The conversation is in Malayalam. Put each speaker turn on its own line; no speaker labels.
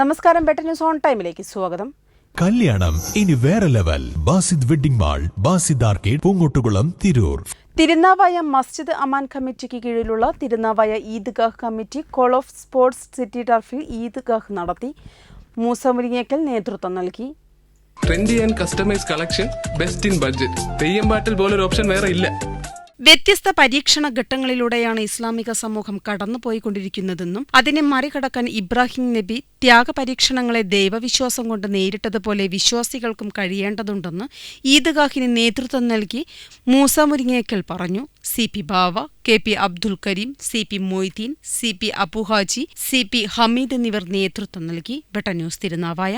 നമസ്കാരം ബെറ്റർ ന്യൂസ് ഓൺ ടൈമിലേക്ക് സ്വാഗതം.
കല്യാണം ഇനി വേറെ level. Basid wedding mall Basid arcade Poongottukulam Tirur.
Thirunavaya Masjid Aman കമ്മിറ്റിക്ക് കീഴിലുള്ള Thirunavaya Eidgah committee call of sports city ടർഫിൽ ഈദ്ഗാഹ് നടത്തി. മൂസ മുരിങ്ങേക്കൽ നേതൃത്വം നൽകി.
Trendy and customise collection best in budget. Theyyam പാട്ടിൽ പോലൊരു ഓപ്ഷൻ വേറെ ഇല്ല.
വ്യത്യസ്ത പരീക്ഷണ ഘട്ടങ്ങളിലൂടെയാണ് ഇസ്ലാമിക സമൂഹം കടന്നുപോയിക്കൊണ്ടിരിക്കുന്നതെന്നും അതിനെ മറികടക്കാൻ ഇബ്രാഹിം നബി ത്യാഗപരീക്ഷണങ്ങളെ ദൈവവിശ്വാസം കൊണ്ട് നേരിട്ടതുപോലെ വിശ്വാസികൾക്കും കഴിയേണ്ടതുണ്ടെന്ന് ഈദ്ഗാഹിന് നേതൃത്വം നൽകി മൂസ മുരിങ്ങേക്കൽ പറഞ്ഞു. C P Bava K P Abdul Karim C P Moideen C P Abuhaji C P Hameed എന്നിവർ നേതൃത്വം നൽകി. ബെട്ട ന്യൂസ് തിരുനാവായ.